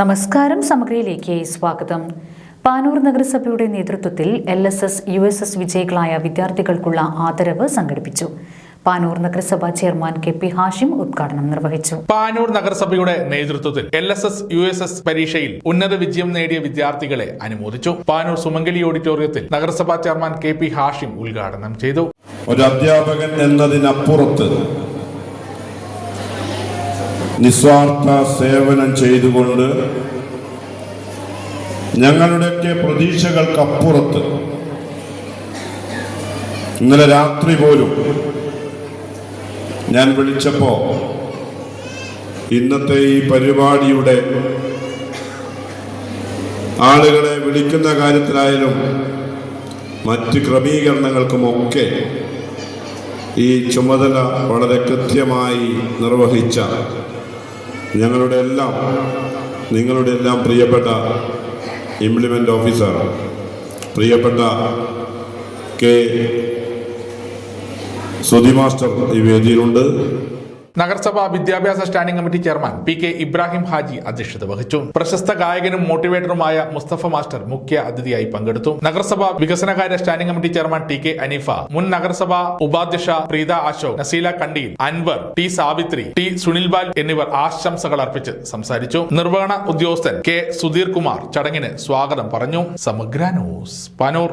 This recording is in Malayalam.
നമസ്കാരം സമഗ്രയിലേക്ക് സ്വാഗതം. പാനൂർ നഗരസഭയുടെ നേതൃത്വത്തിൽ L S S U S S വിജയികളായ വിദ്യാർത്ഥികൾക്കുള്ള ആദരവ് സംഘടിപ്പിച്ചു. പാനൂർ നഗരസഭ ചെയർമാൻ കെ പി ഹാഷിം ഉദ്ഘാടനം നിർവഹിച്ചു. പാനൂർ നഗരസഭയുടെ നേതൃത്വത്തിൽ L S S U S S പരീക്ഷയിൽ ഉന്നത വിജയം നേടിയ വിദ്യാർത്ഥികളെ അനുമോദിച്ചു. പാനൂർ സുമംഗലി ഓഡിറ്റോറിയത്തിൽ നഗരസഭാ ചെയർമാൻ കെ പി ഹാഷിം ഉദ്ഘാടനം ചെയ്തു. ഒരു അധ്യാപകൻ എന്നതിനപ്പുറത്ത് നിസ്വാർത്ഥ സേവനം ചെയ്തുകൊണ്ട് ഞങ്ങളുടെയൊക്കെ പ്രതീക്ഷകൾക്കപ്പുറത്ത് ഇന്നലെ രാത്രി പോലും ഞാൻ വിളിച്ചപ്പോ ഇന്നത്തെ ഈ പരിപാടിയുടെ ആളുകളെ വിളിക്കുന്ന കാര്യത്തിലായാലും മറ്റ് ക്രമീകരണങ്ങൾക്കുമൊക്കെ ഈ ചുമതല വളരെ കൃത്യമായി നിർവഹിച്ച ഞങ്ങളുടെ എല്ലാം നിങ്ങളുടെ എല്ലാം പ്രിയപ്പെട്ട ഇംപ്ലിമെന്റ് ഓഫീസർ പ്രിയപ്പെട്ട കെ സുധി മാസ്റ്റർ ഈ വേദിയിലുണ്ട്. നഗരസഭാ വിദ്യാഭ്യാസ standing committee chairman P K Ibrahim Haji അധ്യക്ഷത വഹിച്ചു. പ്രശസ്ത ഗായകനും മോട്ടിവേറ്ററുമായ മുസ്തഫ മാസ്റ്റർ മുഖ്യ അതിഥിയായി പങ്കെടുത്തു. നഗരസഭാ വികസനകാര്യ standing committee chairman T K Aneefa മുൻ നഗരസഭാ ഉപാധ്യക്ഷ പ്രീത അശോക് നസീല കണ്ടിയിൽ അൻവർ ടി സാവിത്രി ടി സുനിൽബാൽ എന്നിവർ ആശംസകൾ അർപ്പിച്ച് സംസാരിച്ചു. നിർവഹണ ഉദ്യോഗസ്ഥൻ കെ സുധീർ കുമാർ ചടങ്ങിന് സ്വാഗതം പറഞ്ഞു. സമഗ്ര ന്യൂസ് പാനൂർ.